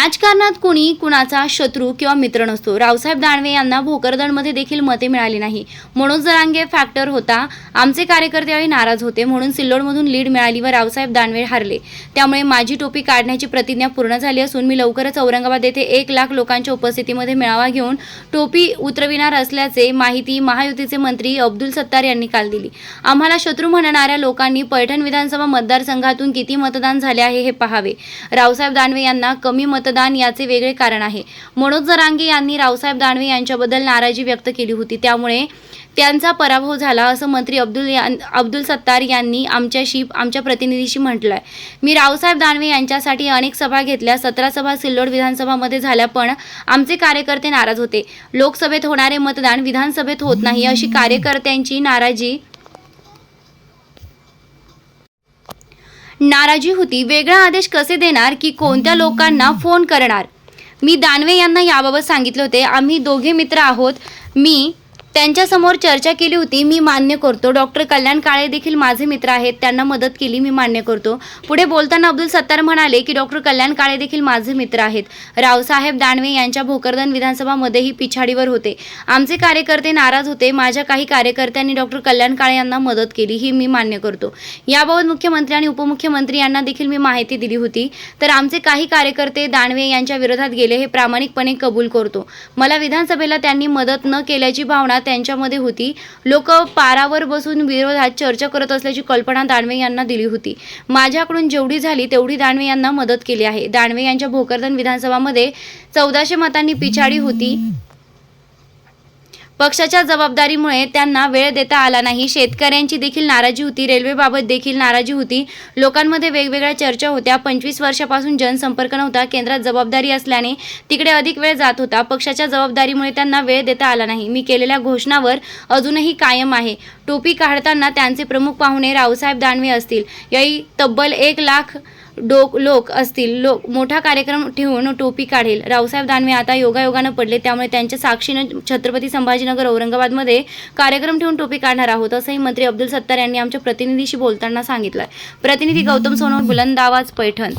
राजकारणात कुणी कुणाचा शत्रू किंवा मित्र नसतो. रावसाहेब दानवे यांना भोकरदनमध्ये देखील मते मिळाली नाही. मनोज जरांगे फॅक्टर होता. आमचे कार्यकर्ते यावेळी नाराज होते. म्हणून सिल्लोडमधून लीड मिळाली व रावसाहेब दानवे हारले. त्यामुळे माझी टोपी काढण्याची प्रतिज्ञा पूर्ण झाली असून मी लवकरच औरंगाबाद येथे एक लाख लोकांच्या उपस्थितीमध्ये मेळावा घेऊन टोपी उतरविणार असल्याचे माहिती महायुतीचे मंत्री अब्दुल सत्तार यांनी काल दिली. आम्हाला शत्रू म्हणणाऱ्या लोकांनी पैठण विधानसभा मतदारसंघातून किती मतदान झाले आहे हे पाहावे. रावसाहेब दानवे यांना कमी मतदान याचे वेगळे कारण आहे. मनोज जरांगे यांनी रावसाहेब दानवे यांच्याबद्दल नाराजी व्यक्त केली होती. त्यामुळे त्यांचा पराभव झाला असं मंत्री अब्दुल यां अब्दुल सत्तार यांनी आमच्याशी आमच्या प्रतिनिधीशी म्हटलं आहे मी रावसाहेब दानवे यांच्यासाठी अनेक सभा घेतल्या. सतरा सभा सिल्लोड विधानसभामध्ये झाल्या पण आमचे कार्यकर्ते नाराज होते. लोकसभेत होणारे मतदान विधानसभेत होत नाही अशी कार्यकर्त्यांची नाराजी नाराजी होती. वेगळा आदेश कसे देणार की कोणत्या लोकांना फोन करणार? मी दानवे यांना याबाबत सांगितले होते. आम्ही दोघे मित्र आहोत. मी त्यांच्यासमोर चर्चा केली होती. मी मान्य करतो. डॉक्टर कल्याण काळे देखील माझे मित्र आहेत. त्यांना मदत केली मी मान्य करतो. पुढे बोलताना अब्दुल सत्तार म्हणाले की डॉक्टर कल्याण काळे देखील माझे मित्र आहेत. रावसाहेब दानवे यांच्या भोकरदन विधानसभामध्येही पिछाडीवर होते. आमचे कार्यकर्ते नाराज होते. माझ्या काही कार्यकर्त्यांनी डॉक्टर कल्याण काळे यांना मदत केली ही मी मान्य करतो. याबाबत मुख्यमंत्री आणि उपमुख्यमंत्री यांना देखील मी माहिती दिली होती. तर आमचे काही कार्यकर्ते दानवे यांच्या विरोधात गेले हे प्रामाणिकपणे कबूल करतो. मला विधानसभेला त्यांनी मदत न केल्याची भावना त्यांच्यामध्ये होती. लोक पारावर बसून विरोधात चर्चा करत असल्याची कल्पना दानवे यांना दिली होती. माझ्याकडून जेवढी झाली तेवढी दानवे यांना मदत केली आहे. दानवे यांच्या भोकरदन विधानसभामध्ये चौदाशे मतांनी पिछाडी होती. पक्षाच्या जबाबदारीमुळे त्यांना वेळ देता आला नाही. शेतकऱ्यांची देखील नाराजी होती. रेल्वेबाबत देखील नाराजी होती. लोकांमध्ये वेगवेगळ्या चर्चा होत्या. पंचवीस वर्षापासून जनसंपर्क नव्हता. केंद्रात जबाबदारी असल्याने तिकडे अधिक वेळ जात होता. पक्षाच्या जबाबदारीमुळे त्यांना वेळ देता आला नाही. मी केलेल्या घोषणावर अजूनही कायम आहे. टोपी काढताना त्यांचे प्रमुख पाहुणे रावसाहेब दानवे असतील. याही तब्बल एक लाख डोक लोक असतील लोक मोठा कार्यक्रम ठेवून टोपी काढेल. रावसाहेब दानवे आता योगायोगानं पडले त्यामुळे त्यांच्या साक्षीनं छत्रपती संभाजीनगर औरंगाबादमध्ये कार्यक्रम ठेवून टोपी काढणार आहोत असंही मंत्री अब्दुल सत्तार यांनी आमच्या प्रतिनिधीशी बोलताना सांगितलं प्रतिनिधी गौतम सोनवणे बुलंद आवाज पैठण.